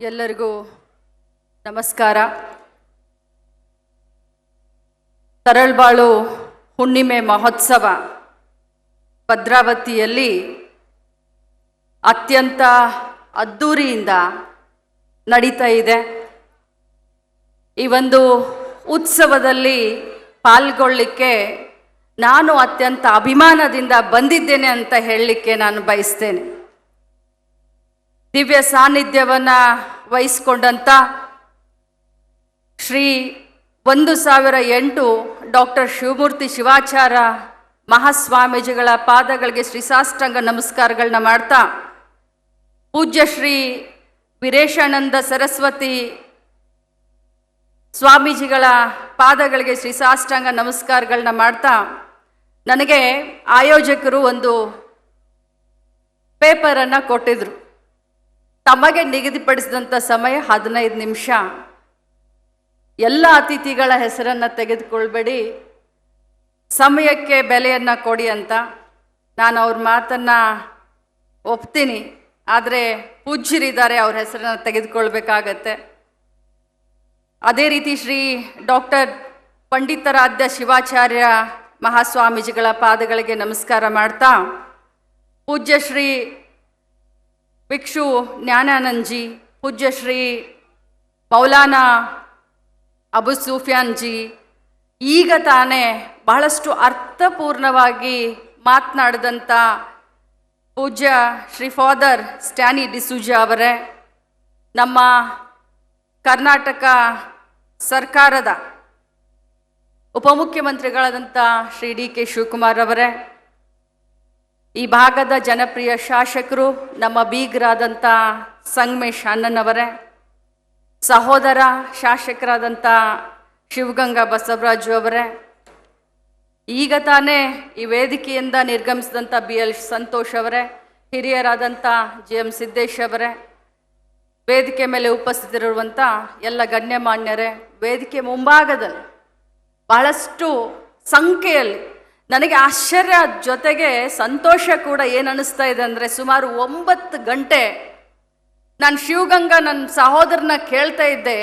ಎಲ್ಲರಿಗೂ ನಮಸ್ಕಾರ. ತರಳ್ಬಾಳು ಹುಣ್ಣಿಮೆ ಮಹೋತ್ಸವ ಭದ್ರಾವತಿಯಲ್ಲಿ ಅತ್ಯಂತ ಅದ್ಧೂರಿಯಿಂದ ನಡೀತಾ ಇದೆ. ಈ ಒಂದು ಉತ್ಸವದಲ್ಲಿ ಪಾಲ್ಗೊಳ್ಳಿಕ್ಕೆ ನಾನು ಅತ್ಯಂತ ಅಭಿಮಾನದಿಂದ ಬಂದಿದ್ದೇನೆ ಅಂತ ಹೇಳಲಿಕ್ಕೆ ನಾನು ಬಯಸ್ತೇನೆ. ದಿವ್ಯ ಸಾನ್ನಿಧ್ಯವನ್ನು ವಹಿಸ್ಕೊಂಡಂಥ ಶ್ರೀ ಒಂದು ಸಾವಿರ ಎಂಟು ಡಾಕ್ಟರ್ ಶಿವಮೂರ್ತಿ ಶಿವಾಚಾರ ಮಹಾಸ್ವಾಮೀಜಿಗಳ ಪಾದಗಳಿಗೆ ಶ್ರೀ ಸಾಷ್ಟಾಂಗ ನಮಸ್ಕಾರಗಳನ್ನ ಮಾಡ್ತಾ, ಪೂಜ್ಯ ಶ್ರೀ ವೀರೇಶಾನಂದ ಸರಸ್ವತಿ ಸ್ವಾಮೀಜಿಗಳ ಪಾದಗಳಿಗೆ ಶ್ರೀ ಸಾಷ್ಟಾಂಗ ನಮಸ್ಕಾರಗಳನ್ನ ಮಾಡ್ತಾ, ನನಗೆ ಆಯೋಜಕರು ಒಂದು ಪೇಪರನ್ನು ಕೊಟ್ಟಿದ್ರು. ತಮಗೆ ನಿಗದಿಪಡಿಸಿದಂಥ ಸಮಯ ಹದಿನೈದು ನಿಮಿಷ. ಎಲ್ಲ ಅತಿಥಿಗಳ ಹೆಸರನ್ನು ತೆಗೆದುಕೊಳ್ಬೇಡಿ. ಸಮಯಕ್ಕೆ ಬೆಲೆಯನ್ನು ಕೊಡಿ ಅಂತ ನಾನು ಅವ್ರ ಮಾತನ್ನು ಒಪ್ತೀನಿ. ಆದರೆ ಪೂಜ್ಯರಿದ್ದಾರೆ, ಅವ್ರ ಹೆಸರನ್ನು ತೆಗೆದುಕೊಳ್ಬೇಕಾಗತ್ತೆ. ಅದೇ ರೀತಿ ಶ್ರೀ ಡಾಕ್ಟರ್ ಪಂಡಿತಾರಾಧ್ಯ ಶಿವಾಚಾರ್ಯ ಮಹಾಸ್ವಾಮೀಜಿಗಳ ಪಾದಗಳಿಗೆ ನಮಸ್ಕಾರ ಮಾಡ್ತಾ ಪೂಜ್ಯ ಶ್ರೀ ಭಿಕ್ಷು ಜ್ಞಾನಾನಂದ್ಜಿ ಪೂಜ್ಯ ಶ್ರೀ ಮೌಲಾನಾ ಅಬು ಸೂಫಿಯಾನ್ಜಿ, ಈಗ ತಾನೇ ಬಹಳಷ್ಟು ಅರ್ಥಪೂರ್ಣವಾಗಿ ಮಾತನಾಡಿದಂಥ ಪೂಜ್ಯ ಶ್ರೀ ಫಾದರ್ ಸ್ಟ್ಯಾನಿ ಡಿಸೂಜಾ ಅವರೇ, ನಮ್ಮ ಕರ್ನಾಟಕ ಸರ್ಕಾರದ ಉಪಮುಖ್ಯಮಂತ್ರಿಗಳಾದಂಥ ಶ್ರೀ ಡಿ ಕೆ ಶಿವಕುಮಾರ್ ಅವರೇ ಈ ಭಾಗದ ಜನಪ್ರಿಯ ಶಾಸಕರು ನಮ್ಮ ಬೀಗರಾದಂಥ ಸಂಗಮೇಶ್ ಅಣ್ಣನವರೇ, ಸಹೋದರ ಶಾಸಕರಾದಂಥ ಶಿವಗಂಗಾ ಬಸವರಾಜು ಅವರೇ, ಈಗ ತಾನೇ ಈ ವೇದಿಕೆಯಿಂದ ನಿರ್ಗಮಿಸಿದಂಥ ಬಿ ಎಲ್ ಸಂತೋಷ್ ಅವರೇ ಹಿರಿಯರಾದಂಥ ಜಿ ಎಂ ಸಿದ್ದೇಶ್ ಅವರೇ, ವೇದಿಕೆ ಮೇಲೆ ಉಪಸ್ಥಿತರಿರುವಂಥ ಎಲ್ಲ ಗಣ್ಯಮಾನ್ಯರೇ, ವೇದಿಕೆ ಮುಂಭಾಗದಲ್ಲಿ ಬಹಳಷ್ಟು ಸಂಖ್ಯೆಯಲ್ಲಿ ನನಗೆ ಆಶ್ಚರ್ಯ ಜೊತೆಗೆ ಸಂತೋಷ ಕೂಡ ಏನು ಅನಿಸ್ತಾ ಇದೆ ಅಂದರೆ ಸುಮಾರು ಒಂಬತ್ತು ಗಂಟೆ ನಾನು ಶಿವಗಂಗಾ ನನ್ನ ಸಹೋದರನ ಕೇಳ್ತಾ ಇದ್ದೆ,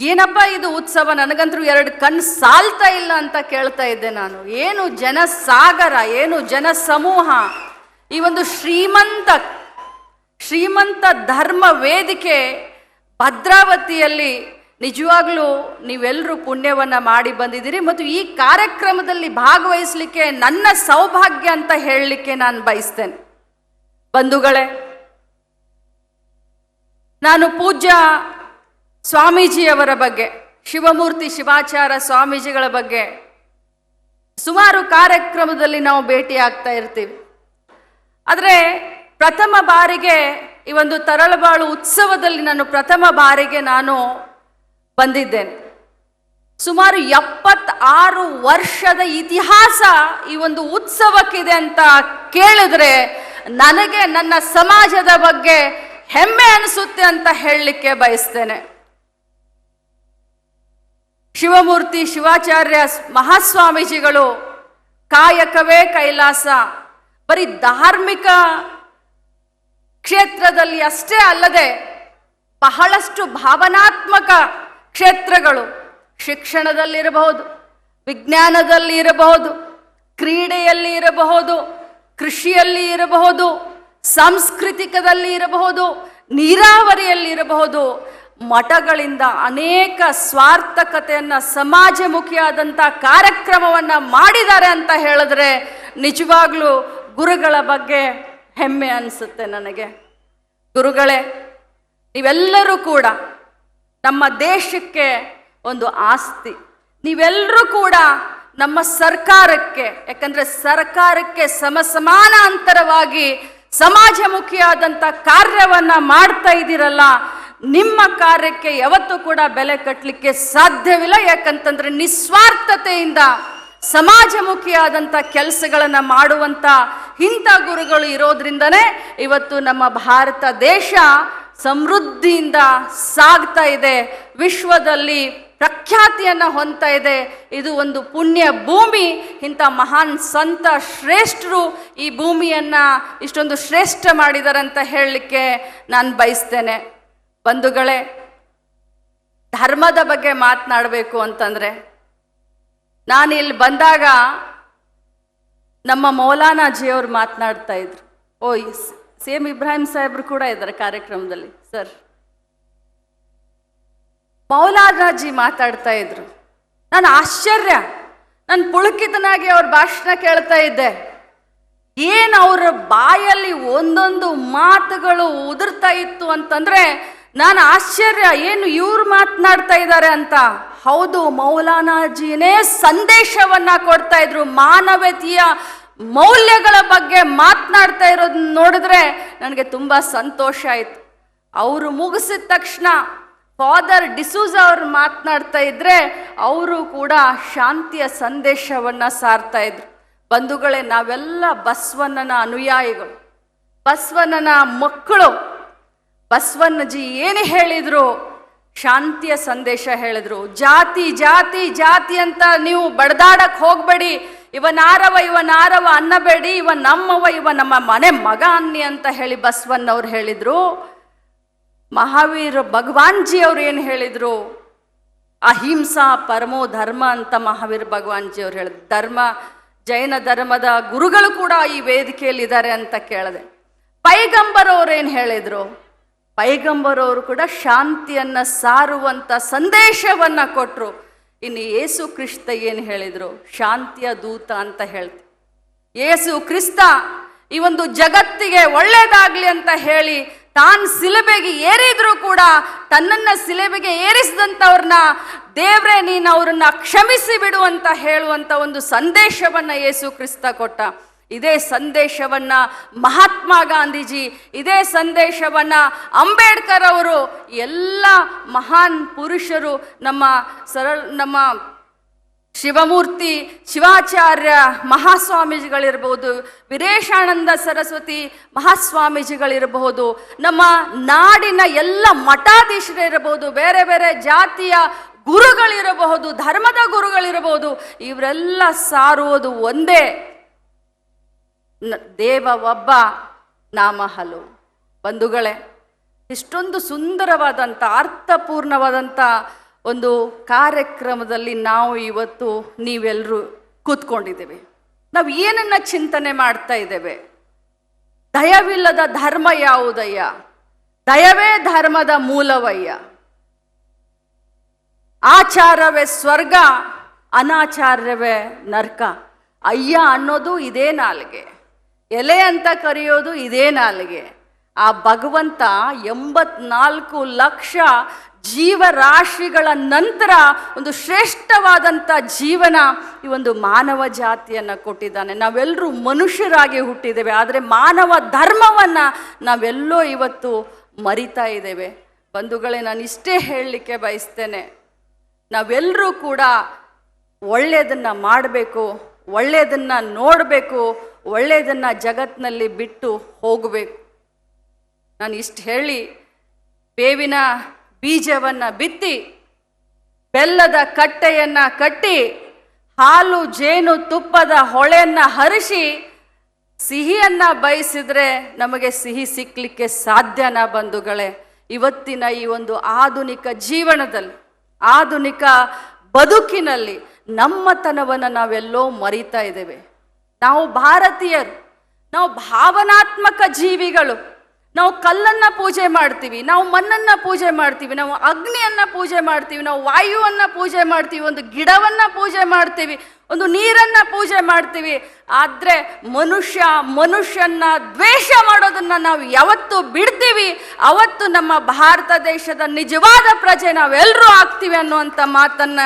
ಏನಪ್ಪ ಇದು ಉತ್ಸವ? ನನಗಂತೂ ಎರಡು ಕಣ್ಣು ಸಾಲ್ತಾ ಇಲ್ಲ ಅಂತ ಕೇಳ್ತಾ ಇದ್ದೆ ನಾನು. ಏನು ಜನ ಸಾಗರ ಏನು ಜನ ಸಮೂಹ ಈ ಒಂದು ಶ್ರೀಮಂತ ಶ್ರೀಮಂತ ಧರ್ಮ ವೇದಿಕೆ ಭದ್ರಾವತಿಯಲ್ಲಿ ನಿಜವಾಗ್ಲೂ ನೀವೆಲ್ಲರೂ ಪುಣ್ಯವನ್ನ ಮಾಡಿ ಬಂದಿದ್ದೀರಿ ಮತ್ತು ಈ ಕಾರ್ಯಕ್ರಮದಲ್ಲಿ ಭಾಗವಹಿಸಲಿಕ್ಕೆ ನನ್ನ ಸೌಭಾಗ್ಯ ಅಂತ ಹೇಳಲಿಕ್ಕೆ ನಾನು ಬಯಸ್ತೇನೆ. ಬಂಧುಗಳೇ, ನಾನು ಪೂಜ್ಯ ಸ್ವಾಮೀಜಿಯವರ ಬಗ್ಗೆ, ಶಿವಮೂರ್ತಿ ಶಿವಾಚಾರ ಸ್ವಾಮೀಜಿಗಳ ಬಗ್ಗೆ ಸುಮಾರು ಕಾರ್ಯಕ್ರಮದಲ್ಲಿ ನಾವು ಭೇಟಿ ಆಗ್ತಾ ಇರ್ತೀವಿ. ಆದರೆ ಪ್ರಥಮ ಬಾರಿಗೆ ಈ ಒಂದು ತರಳಬಾಳು ಉತ್ಸವದಲ್ಲಿ ನಾನು ಪ್ರಥಮ ಬಾರಿಗೆ ನಾನು ಬಂದಿದ್ದೇನೆ. ಸುಮಾರು ಎಪ್ಪತ್ತಾರು ವರ್ಷದ ಇತಿಹಾಸ ಈ ಒಂದು ಉತ್ಸವಕ್ಕಿದೆ ಅಂತ ಕೇಳಿದ್ರೆ ನನಗೆ ನನ್ನ ಸಮಾಜದ ಬಗ್ಗೆ ಹೆಮ್ಮೆ ಅನಿಸುತ್ತೆ ಅಂತ ಹೇಳಲಿಕ್ಕೆ ಬಯಸ್ತೇನೆ. ಶಿವಮೂರ್ತಿ ಶಿವಾಚಾರ್ಯ ಮಹಾಸ್ವಾಮೀಜಿಗಳು ಕಾಯಕವೇ ಕೈಲಾಸ. ಬರೀ ಧಾರ್ಮಿಕ ಕ್ಷೇತ್ರದಲ್ಲಿ ಅಷ್ಟೇ ಅಲ್ಲದೆ ಬಹಳಷ್ಟು ಭಾವನಾತ್ಮಕ ಕ್ಷೇತ್ರಗಳು ಶಿಕ್ಷಣದಲ್ಲಿರಬಹುದು ವಿಜ್ಞಾನದಲ್ಲಿ ಇರಬಹುದು ಕ್ರೀಡೆಯಲ್ಲಿ ಇರಬಹುದು ಕೃಷಿಯಲ್ಲಿ ಇರಬಹುದು ಸಾಂಸ್ಕೃತಿಕದಲ್ಲಿ ಇರಬಹುದು ನೀರಾವರಿಯಲ್ಲಿ ಇರಬಹುದು ಮಠಗಳಿಂದ ಅನೇಕ ಸ್ವಾರ್ಥಕತೆಯನ್ನು ಸಮಾಜಮುಖಿಯಾದಂಥ ಕಾರ್ಯಕ್ರಮವನ್ನು ಮಾಡಿದ್ದಾರೆ ಅಂತ ಹೇಳಿದ್ರೆ ನಿಜವಾಗ್ಲೂ ಗುರುಗಳ ಬಗ್ಗೆ ಹೆಮ್ಮೆ ಅನಿಸುತ್ತೆ ನನಗೆ. ಗುರುಗಳೇ, ನೀವೆಲ್ಲರೂ ಕೂಡ ನಮ್ಮ ದೇಶಕ್ಕೆ ಒಂದು ಆಸ್ತಿ. ನೀವೆಲ್ಲರೂ ಕೂಡ ನಮ್ಮ ಸರ್ಕಾರಕ್ಕೆ, ಯಾಕಂದ್ರೆ ಸರ್ಕಾರಕ್ಕೆ ಸಮಸಮಾನ ಸಮಾನಾಂತರವಾಗಿ ಸಮಾಜಮುಖಿಯಾದಂಥ ಕಾರ್ಯವನ್ನ ಮಾಡ್ತಾ ಇದ್ದೀರಲ್ಲ, ನಿಮ್ಮ ಕಾರ್ಯಕ್ಕೆ ಯಾವತ್ತೂ ಕೂಡ ಬೆಲೆ ಕಟ್ಟಲಿಕ್ಕೆ ಸಾಧ್ಯವಿಲ್ಲ. ಯಾಕಂತಂದ್ರೆ ನಿಸ್ವಾರ್ಥತೆಯಿಂದ ಸಮಾಜಮುಖಿಯಾದಂಥ ಕೆಲಸಗಳನ್ನು ಮಾಡುವಂಥ ಇಂಥ ಗುರುಗಳು ಇರೋದ್ರಿಂದನೇ ಇವತ್ತು ನಮ್ಮ ಭಾರತ ದೇಶ ಸಮೃದ್ಧಿಯಿಂದ ಸಾಗ್ತಾ ಇದೆ, ವಿಶ್ವದಲ್ಲಿ ಪ್ರಖ್ಯಾತಿಯನ್ನು ಹೊಂತಾ ಇದೆ. ಇದು ಒಂದು ಪುಣ್ಯ ಭೂಮಿ. ಇಂಥ ಮಹಾನ್ ಸಂತ ಶ್ರೇಷ್ಠರು ಈ ಭೂಮಿಯನ್ನ ಇಷ್ಟೊಂದು ಶ್ರೇಷ್ಠ ಮಾಡಿದ್ದಾರೆ ಅಂತ ಹೇಳಲಿಕ್ಕೆ ನಾನು ಬಯಸ್ತೇನೆ. ಬಂಧುಗಳೇ, ಧರ್ಮದ ಬಗ್ಗೆ ಮಾತನಾಡಬೇಕು ಅಂತಂದ್ರೆ ನಾನು ಇಲ್ಲಿ ಬಂದಾಗ ನಮ್ಮ ಮೌಲಾನಾಜಿಯವರು ಮಾತನಾಡ್ತಾ ಇದ್ರು. ಓ ಸಿ ಎಂ ಇಬ್ರಾಹಿಂ ಸಾಹೇಬ್ರು ಕೂಡ ಇದ್ದಾರೆ ಕಾರ್ಯಕ್ರಮದಲ್ಲಿ, ಸರ್. ಮೌಲಾನಾಜಿ ಮಾತಾಡ್ತಾ ಇದ್ರು. ನಾನು ಆಶ್ಚರ್ಯ. ನಾನು ಪುಳುಕಿತನಾಗಿ ಅವ್ರ ಭಾಷಣ ಕೇಳ್ತಾ ಇದ್ದೆ. ಏನು ಅವರ ಬಾಯಲ್ಲಿ ಒಂದೊಂದು ಮಾತುಗಳು ಉದುರ್ತಾ ಇತ್ತು ಅಂತಂದ್ರೆ ನಾನು ಆಶ್ಚರ್ಯ. ಏನು ಇವ್ರು ಮಾತನಾಡ್ತಾ ಇದ್ದಾರೆ ಅಂತ. ಹೌದು ಮೌಲಾನಾಜಿನೇ ಸಂದೇಶವನ್ನ ಕೊಡ್ತಾ ಇದ್ರು. ಮಾನವೀಯತೆಯ ಮೌಲ್ಯಗಳ ಬಗ್ಗೆ ಮಾತನಾಡ್ತಾ ಇರೋದನ್ನ ನೋಡಿದ್ರೆ ನನಗೆ ತುಂಬ ಸಂತೋಷ ಆಯ್ತು. ಅವರು ಮುಗಿಸಿದ ತಕ್ಷಣ ಫಾದರ್ ಡಿಸೂಸ್ ಅವ್ರು ಮಾತನಾಡ್ತಾ ಇದ್ರೆ ಅವರು ಕೂಡ ಶಾಂತಿಯ ಸಂದೇಶವನ್ನ ಸಾರ್ತಾ ಇದ್ರು. ಬಂಧುಗಳೇ, ನಾವೆಲ್ಲ ಬಸವಣ್ಣನ ಅನುಯಾಯಿಗಳು. ಬಸವಣ್ಣನ ಮಕ್ಕಳು. ಬಸವಣ್ಣಜಿ ಏನು ಹೇಳಿದ್ರು? ಶಾಂತಿಯ ಸಂದೇಶ ಹೇಳಿದ್ರು. ಜಾತಿ ಜಾತಿ ಜಾತಿ ಅಂತ ನೀವು ಬಡದಾಡಕ್ಕೆ ಹೋಗ್ಬೇಡಿ. ಇವ ನಾರವ ಇವ ನಾರವ ಅನ್ನಬೇಡಿ, ಇವ ನಮ್ಮವ, ಇವ ನಮ್ಮ ಮನೆ ಮಗ ಅನ್ನಿ ಅಂತ ಹೇಳಿ ಬಸವಣ್ಣವ್ರು ಹೇಳಿದ್ರು. ಮಹಾವೀರ ಭಗವಾನ್ಜಿ ಅವ್ರು ಏನು ಹೇಳಿದ್ರು? ಅಹಿಂಸಾ ಪರಮೋ ಧರ್ಮ ಅಂತ ಮಹಾವೀರ ಭಗವಾನ್ಜಿ ಅವ್ರು ಹೇಳಿದ್ರು. ಧರ್ಮ, ಜೈನ ಧರ್ಮದ ಗುರುಗಳು ಕೂಡ ಈ ವೇದಿಕೆಯಲ್ಲಿ ಇದ್ದಾರೆ ಅಂತ ಕೇಳಿದೆ. ಪೈಗಂಬರ್ ಏನು ಹೇಳಿದ್ರು? ಪೈಗಂಬರವರು ಕೂಡ ಶಾಂತಿಯನ್ನ ಸಾರುವಂತ ಸಂದೇಶವನ್ನ ಕೊಟ್ರು. ಇನ್ನು ಏಸು ಕ್ರಿಸ್ತ ಏನು ಹೇಳಿದರು? ಶಾಂತಿಯ ದೂತ ಅಂತ ಹೇಳ್ತೀವಿ ಏಸು ಕ್ರಿಸ್ತ ಈ ಒಂದು ಜಗತ್ತಿಗೆ ಒಳ್ಳೆಯದಾಗಲಿ ಅಂತ ಹೇಳಿ ತಾನು ಸಿಲುಬೆಗೆ ಏರಿದ್ರು ಕೂಡ ತನ್ನನ್ನ ಸಿಲುಬೆಗೆ ಏರಿಸಿದಂಥವ್ರನ್ನ ದೇವ್ರೆ, ನೀನು ಅವ್ರನ್ನ ಕ್ಷಮಿಸಿ ಬಿಡು ಅಂತ ಹೇಳುವಂತ ಒಂದು ಸಂದೇಶವನ್ನ ಯೇಸು ಕ್ರಿಸ್ತ ಕೊಟ್ಟ. ಇದೇ ಸಂದೇಶವನ್ನ ಮಹಾತ್ಮ ಗಾಂಧೀಜಿ, ಇದೇ ಸಂದೇಶವನ್ನ ಅಂಬೇಡ್ಕರ್ ಅವರು ಎಲ್ಲ ಮಹಾನ್ ಪುರುಷರು ನಮ್ಮ ಸರಳ, ನಮ್ಮ ಶಿವಮೂರ್ತಿ ಶಿವಾಚಾರ್ಯ ಮಹಾಸ್ವಾಮೀಜಿಗಳಿರಬಹುದು ವೀರೇಶಾನಂದ ಸರಸ್ವತಿ ಮಹಾಸ್ವಾಮೀಜಿಗಳಿರಬಹುದು, ನಮ್ಮ ನಾಡಿನ ಎಲ್ಲ ಮಠಾಧೀಶರಿರಬಹುದು ಬೇರೆ ಬೇರೆ ಜಾತಿಯ ಗುರುಗಳಿರಬಹುದು, ಧರ್ಮದ ಗುರುಗಳಿರಬಹುದು ಇವರೆಲ್ಲ ಸಾರುವುದು ಒಂದೇ. ದೇವ ಒಬ್ಬ ನಾಮ ಹಲವು ಬಂಧುಗಳೇ, ಇಷ್ಟೊಂದು ಸುಂದರವಾದಂಥ, ಅರ್ಥಪೂರ್ಣವಾದಂಥ ಒಂದು ಕಾರ್ಯಕ್ರಮದಲ್ಲಿ ನಾವು ಇವತ್ತು ನೀವೆಲ್ಲರೂ ಕೂತ್ಕೊಂಡಿದ್ದೇವೆ. ನಾವು ಏನನ್ನ ಚಿಂತನೆ ಮಾಡ್ತಾ ಇದ್ದೇವೆ? ದಯವಿಲ್ಲದ ಧರ್ಮ ಯಾವುದಯ್ಯ? ದಯವೇ ಧರ್ಮದ ಮೂಲವಯ್ಯ? ಆಚಾರವೇ ಸ್ವರ್ಗ ಅನಾಚಾರ್ಯವೇ ನರ್ಕ? ಅಯ್ಯ ಅನ್ನೋದು ಇದೇ ನಾಲಿಗೆ. ಎಲೆ ಅಂತ ಕರೆಯೋದು ಇದೇ ನಾಲಿಗೆ. ಆ ಭಗವಂತ ಎಂಬತ್ನಾಲ್ಕು ಲಕ್ಷ ಜೀವರಾಶಿಗಳ ನಂತರ ಒಂದು ಶ್ರೇಷ್ಠವಾದಂಥ ಜೀವನ ಈ ಒಂದು ಮಾನವ ಜಾತಿಯನ್ನು ಕೊಟ್ಟಿದ್ದಾನೆ. ನಾವೆಲ್ಲರೂ ಮನುಷ್ಯರಾಗಿ ಹುಟ್ಟಿದ್ದೇವೆ, ಆದರೆ ಮಾನವ ಧರ್ಮವನ್ನು ನಾವೆಲ್ಲೋ ಇವತ್ತು ಮರಿತಾ ಇದ್ದೇವೆ. ಬಂಧುಗಳೇ, ನಾನು ಇಷ್ಟೇ ಹೇಳಲಿಕ್ಕೆ ಬಯಸ್ತೇನೆ. ನಾವೆಲ್ಲರೂ ಕೂಡ ಒಳ್ಳೆಯದನ್ನು ಮಾಡಬೇಕು ಒಳ್ಳೆಯದನ್ನು ನೋಡಬೇಕು ಒಳ್ಳೆಯದನ್ನು ಜಗತ್ತಿನಲ್ಲಿ ಬಿಟ್ಟು ಹೋಗಬೇಕು. ನಾನು ಇಷ್ಟು ಹೇಳಿ ಬೇವಿನ ಬೀಜವನ್ನು ಬಿತ್ತಿ, ಬೆಲ್ಲದ ಕಟ್ಟೆಯನ್ನು ಕಟ್ಟಿ, ಹಾಲು ಜೇನು ತುಪ್ಪದ ಹೊಳೆಯನ್ನು ಹರಿಸಿ, ಸಿಹಿಯನ್ನು ಬಯಸಿದ್ರೆ ನಮಗೆ ಸಿಹಿ ಸಿಕ್ಕಲಿಕ್ಕೆ ಸಾಧ್ಯನ ಬಂಧುಗಳೇ? ಇವತ್ತಿನ ಈ ಒಂದು ಆಧುನಿಕ ಜೀವನದಲ್ಲಿ, ಆಧುನಿಕ ಬದುಕಿನಲ್ಲಿ ನಮ್ಮತನವನ್ನು ನಾವೆಲ್ಲೋ ಮರಿತಾ ಇದ್ದೇವೆ. ನಾವು ಭಾರತೀಯರು, ನಾವು ಭಾವನಾತ್ಮಕ ಜೀವಿಗಳು, ನಾವು ಕಲ್ಲನ್ನ ಪೂಜೆ ಮಾಡ್ತೀವಿ, ನಾವು ಮಣ್ಣನ್ನ ಪೂಜೆ ಮಾಡ್ತೀವಿ, ನಾವು ಅಗ್ನಿಯನ್ನ ಪೂಜೆ ಮಾಡ್ತೀವಿ, ನಾವು ವಾಯುವನ್ನ ಪೂಜೆ ಮಾಡ್ತೀವಿ, ಒಂದು ಗಿಡವನ್ನ ಪೂಜೆ ಮಾಡ್ತೀವಿ, ಒಂದು ನೀರನ್ನ ಪೂಜೆ ಮಾಡ್ತೀವಿ. ಆದ್ರೆ ಮನುಷ್ಯ ಮನುಷ್ಯನ್ನ ದ್ವೇಷ ಮಾಡೋದನ್ನ ನಾವು ಯಾವತ್ತು ಬಿಡ್ತೀವಿ. ಅವತ್ತು ನಮ್ಮ ಭಾರತ ದೇಶದ ನಿಜವಾದ ಪ್ರಜೆ ನಾವೆಲ್ಲರೂ ಆಗ್ತೀವಿ ಅನ್ನುವಂಥ ಮಾತನ್ನ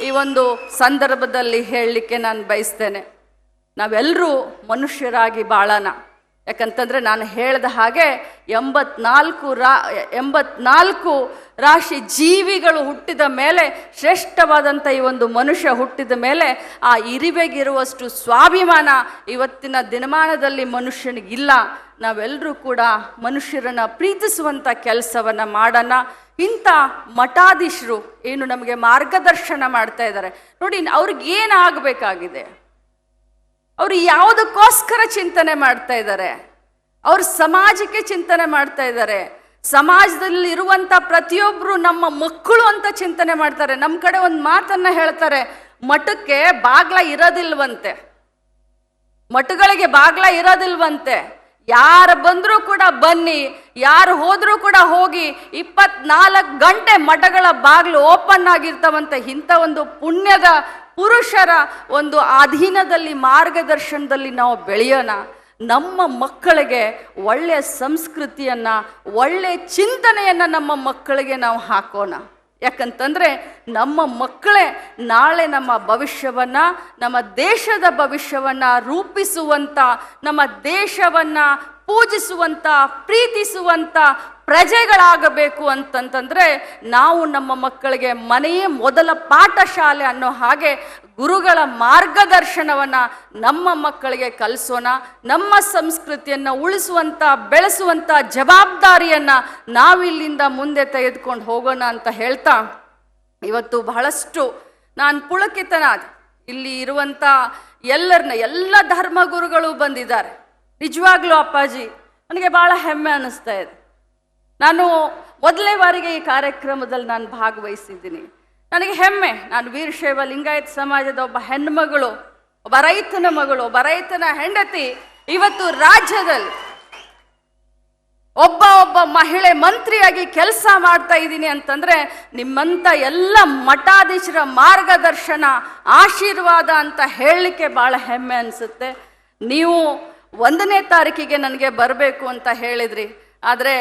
ಈ ಒಂದು ಸಂದರ್ಭದಲ್ಲಿ ಹೇಳಲಿಕ್ಕೆ ನಾನು ಬಯಸ್ತೇನೆ. ನಾವೆಲ್ಲರೂ ಮನುಷ್ಯರಾಗಿ ಬಾಳೋಣ ಯಾಕಂತಂದರೆ ನಾನು ಹೇಳಿದ ಹಾಗೆ ಎಂಬತ್ನಾಲ್ಕು ರಾ, ಎಂಬತ್ನಾಲ್ಕು ರಾಶಿ ಜೀವಿಗಳು ಹುಟ್ಟಿದ ಮೇಲೆ ಶ್ರೇಷ್ಠವಾದಂಥ ಈ ಒಂದು ಮನುಷ್ಯ ಹುಟ್ಟಿದ ಮೇಲೆ, ಆ ಇರಿವೆಗಿರುವಷ್ಟು ಸ್ವಾಭಿಮಾನ ಇವತ್ತಿನ ದಿನಮಾನದಲ್ಲಿ ಮನುಷ್ಯನಿಗಿಲ್ಲ. ನಾವೆಲ್ಲರೂ ಕೂಡ ಮನುಷ್ಯರನ್ನು ಪ್ರೀತಿಸುವಂಥ ಕೆಲಸವನ್ನು ಮಾಡೋಣ. ಇಂಥ ಮಠಾಧೀಶರು ಏನು ನಮಗೆ ಮಾರ್ಗದರ್ಶನ ಮಾಡ್ತಾ ಇದ್ದಾರೆ. ನೋಡಿ ಅವ್ರಿಗೆ ಏನಾಗಬೇಕಾಗಿದೆ ಅವರು ಯಾವುದಕ್ಕೋಸ್ಕರ ಚಿಂತನೆ ಮಾಡ್ತಾ ಇದ್ದಾರೆ? ಅವ್ರು ಸಮಾಜಕ್ಕೆ ಚಿಂತನೆ ಮಾಡ್ತಾ ಇದ್ದಾರೆ. ಸಮಾಜದಲ್ಲಿ ಇರುವಂತ ಪ್ರತಿಯೊಬ್ರು ನಮ್ಮ ಮಕ್ಕಳು ಅಂತ ಚಿಂತನೆ ಮಾಡ್ತಾರೆ. ನಮ್ಮ ಕಡೆ ಒಂದು ಮಾತನ್ನ ಹೇಳ್ತಾರೆ, ಮಠಕ್ಕೆ ಬಾಗ್ಲ ಇರೋದಿಲ್ವಂತೆ. ಮಠಗಳಿಗೆ ಬಾಗ್ಲ ಇರೋದಿಲ್ವಂತೆ. ಯಾರು ಬಂದರೂ ಕೂಡ ಬನ್ನಿ, ಯಾರು ಹೋದರೂ ಕೂಡ ಹೋಗಿ ಇಪ್ಪತ್ನಾಲ್ಕು ಗಂಟೆ ಮಠಗಳ ಬಾಗಿಲು ಓಪನ್ ಆಗಿರ್ತಾವಂತೆ. ಇಂಥ ಒಂದು ಪುಣ್ಯದ ಪುರುಷರ ಒಂದು ಅಧೀನದಲ್ಲಿ ಮಾರ್ಗದರ್ಶನದಲ್ಲಿ ನಾವು ಬೆಳೆಯೋಣ. ನಮ್ಮ ಮಕ್ಕಳಿಗೆ ಒಳ್ಳೆಯ ಸಂಸ್ಕೃತಿಯನ್ನು ಒಳ್ಳೆಯ ಚಿಂತನೆಯನ್ನು ನಮ್ಮ ಮಕ್ಕಳಿಗೆ ನಾವು ಹಾಕೋಣ. ಯಾಕಂತಂದರೆ ನಮ್ಮ ಮಕ್ಕಳೇ ನಾಳೆ ನಮ್ಮ ಭವಿಷ್ಯವನ್ನು, ನಮ್ಮ ದೇಶದ ಭವಿಷ್ಯವನ್ನು ರೂಪಿಸುವಂಥ ನಮ್ಮ ದೇಶವನ್ನು ಪೂಜಿಸುವಂಥ ಪ್ರೀತಿಸುವಂತ ಪ್ರಜೆಗಳಾಗಬೇಕು ಅಂತಂತಂದ್ರೆ ನಾವು ನಮ್ಮ ಮಕ್ಕಳಿಗೆ ಮನೆಯೇ ಮೊದಲ ಪಾಠಶಾಲೆ ಅನ್ನೋ ಹಾಗೆ ಗುರುಗಳ ಮಾರ್ಗದರ್ಶನವನ್ನ ನಮ್ಮ ಮಕ್ಕಳಿಗೆ ಕಲಿಸೋಣ, ನಮ್ಮ ಸಂಸ್ಕೃತಿಯನ್ನ ಉಳಿಸುವಂತ, ಬೆಳೆಸುವಂತ ಜವಾಬ್ದಾರಿಯನ್ನ ನಾವಿಲ್ಲಿಂದ ಮುಂದೆ ತೆಗೆದುಕೊಂಡು ಹೋಗೋಣ ಅಂತ ಹೇಳ್ತಾ ಇವತ್ತು ಬಹಳಷ್ಟು ನಾನು ಪುಳಕಿತನಾದ. ಇಲ್ಲಿ ಇರುವಂತ ಎಲ್ಲರನ್ನ ಎಲ್ಲ ಧರ್ಮಗುರುಗಳು ಬಂದಿದ್ದಾರೆ. ನಿಜವಾಗ್ಲೂ ಅಪ್ಪಾಜಿ, ನನಗೆ ಬಹಳ ಹೆಮ್ಮೆ ಅನ್ನಿಸ್ತಾ ಇದೆ. ನಾನು ಮೊದಲನೇ ಬಾರಿಗೆ ಈ ಕಾರ್ಯಕ್ರಮದಲ್ಲಿ ನಾನು ಭಾಗವಹಿಸಿದ್ದೀನಿ. ನನಗೆ ಹೆಮ್ಮೆ, ನಾನು ವೀರಶೈವ ಲಿಂಗಾಯತ ಸಮಾಜದ ಒಬ್ಬ ಹೆಣ್ಮಗಳು, ಒಬ್ಬ ರೈತನ ಮಗಳು, ಒಬ್ಬ ರೈತನ ಹೆಂಡತಿ ಇವತ್ತು ರಾಜ್ಯದಲ್ಲಿ ಒಬ್ಬ ಒಬ್ಬ ಮಹಿಳೆ ಮಂತ್ರಿಯಾಗಿ ಕೆಲಸ ಮಾಡ್ತಾ ಇದ್ದೀನಿ ಅಂತಂದ್ರೆ ನಿಮ್ಮಂತ ಎಲ್ಲ ಮಠಾಧೀಶರ ಮಾರ್ಗದರ್ಶನ, ಆಶೀರ್ವಾದ ಅಂತ ಹೇಳಲಿಕ್ಕೆ ಭಾಳ ಹೆಮ್ಮೆ ಅನಿಸುತ್ತೆ. ನೀವು ಒಂದನೇ ತಾರೀಕಿಗೆ ನನಗೆ ಬರಬೇಕು ಅಂತ ಹೇಳಿದ್ರಿ. ಆದರೆ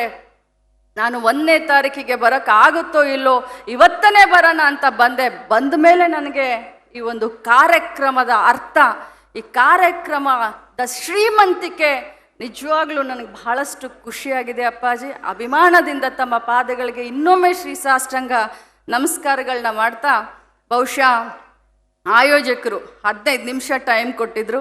ನಾನು ಒಂದನೇ ತಾರೀಕಿಗೆ ಬರೋಕ್ಕಾಗುತ್ತೋ ಇಲ್ಲೋ, ಇವತ್ತನೇ ಬರೋಣ ಅಂತ ಬಂದೆ. ಬಂದ ಮೇಲೆ ನನಗೆ ಈ ಒಂದು ಕಾರ್ಯಕ್ರಮದ ಅರ್ಥ, ಈ ಕಾರ್ಯಕ್ರಮದ ಶ್ರೀಮಂತಿಕೆ ನಿಜವಾಗ್ಲೂ ನನಗೆ ಬಹಳಷ್ಟು ಖುಷಿಯಾಗಿದೆ ಅಪ್ಪಾಜಿ. ಅಭಿಮಾನದಿಂದ ತಮ್ಮ ಪಾದಗಳಿಗೆ ಇನ್ನೊಮ್ಮೆ ಶ್ರೀ ಸಾಷ್ಟಾಂಗ ನಮಸ್ಕಾರಗಳನ್ನ ಮಾಡ್ತಾ, ಬಹುಶಃ ಆಯೋಜಕರು ಹದಿನೈದು ನಿಮಿಷ ಟೈಮ್ ಕೊಟ್ಟಿದ್ರು.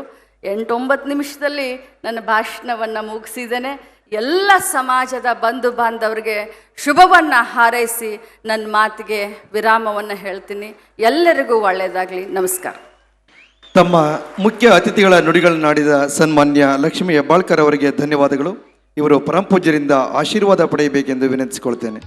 ಎಂಟೊಂಬತ್ತು ನಿಮಿಷದಲ್ಲಿ ನನ್ನ ಭಾಷಣವನ್ನು ಮುಗಿಸಿದ್ದೇನೆ. ಎಲ್ಲ ಸಮಾಜದ ಬಂಧು ಬಾಂಧವರಿಗೆ ಶುಭವನ್ನು ಹಾರೈಸಿ ನನ್ನ ಮಾತಿಗೆ ವಿರಾಮವನ್ನು ಹೇಳ್ತೀನಿ. ಎಲ್ಲರಿಗೂ ಒಳ್ಳೆಯದಾಗಲಿ ನಮಸ್ಕಾರ. ತಮ್ಮ ಮುಖ್ಯ ಅತಿಥಿಗಳ ನುಡಿಗಳನ್ನಾಡಿದ ಸನ್ಮಾನ್ಯ ಲಕ್ಷ್ಮಿ ಹೆಬ್ಬಾಳ್ಕರ್ ಅವರಿಗೆ ಧನ್ಯವಾದಗಳು. ಇವರು ಪರಮಪೂಜ್ಯರಿಂದ ಆಶೀರ್ವಾದ ಪಡೆಯಬೇಕೆಂದು ವಿನಂತಿಸಿಕೊಳ್ತೇನೆ.